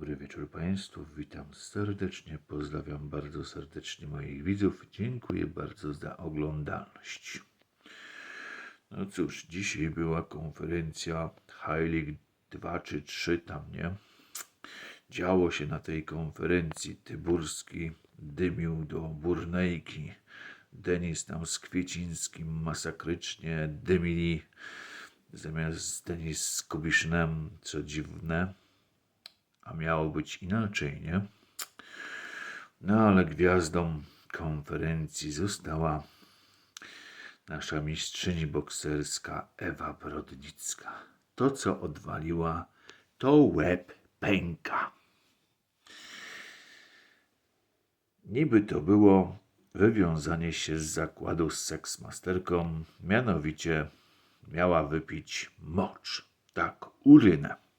Dobry wieczór Państwu, witam serdecznie, pozdrawiam bardzo serdecznie moich widzów, dziękuję bardzo za oglądalność. No cóż, dzisiaj była konferencja Heilig 2 czy 3 tam, nie? Działo się na tej konferencji, Tyburski dymił do Burnejki, Denis tam z Kwiecińskim masakrycznie dymili, zamiast Denis z Kubiszynem, co dziwne, a miało być inaczej, nie? No ale gwiazdą konferencji została nasza mistrzyni bokserska Ewa Brodnicka. To, co odwaliła, to łeb pęka. Niby to było wywiązanie się z zakładu z seksmasterką, mianowicie miała wypić mocz, tak, urynę.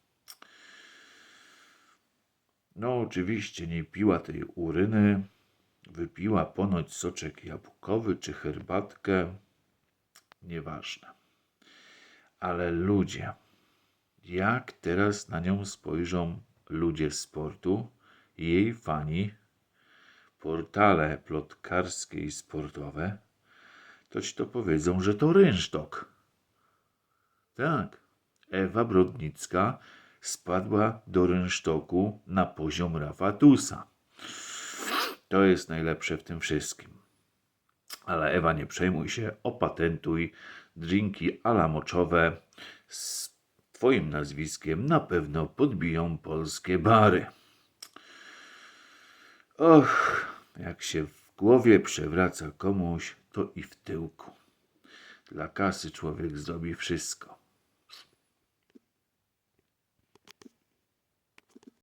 No, oczywiście nie piła tej uryny, wypiła ponoć soczek jabłkowy czy herbatkę, nieważne. Ale ludzie, jak teraz na nią spojrzą ludzie sportu, jej fani, portale plotkarskie i sportowe, to ci to powiedzą, że to rynsztok. Tak, Ewa Brodnicka spadła do rynsztoku na poziom Rafatusa. To jest najlepsze w tym wszystkim. Ale Ewa, nie przejmuj się, opatentuj drinki alamoczowe z Twoim nazwiskiem na pewno podbiją polskie bary. Och, jak się w głowie przewraca komuś, to i w tyłku. Dla kasy człowiek zrobi wszystko.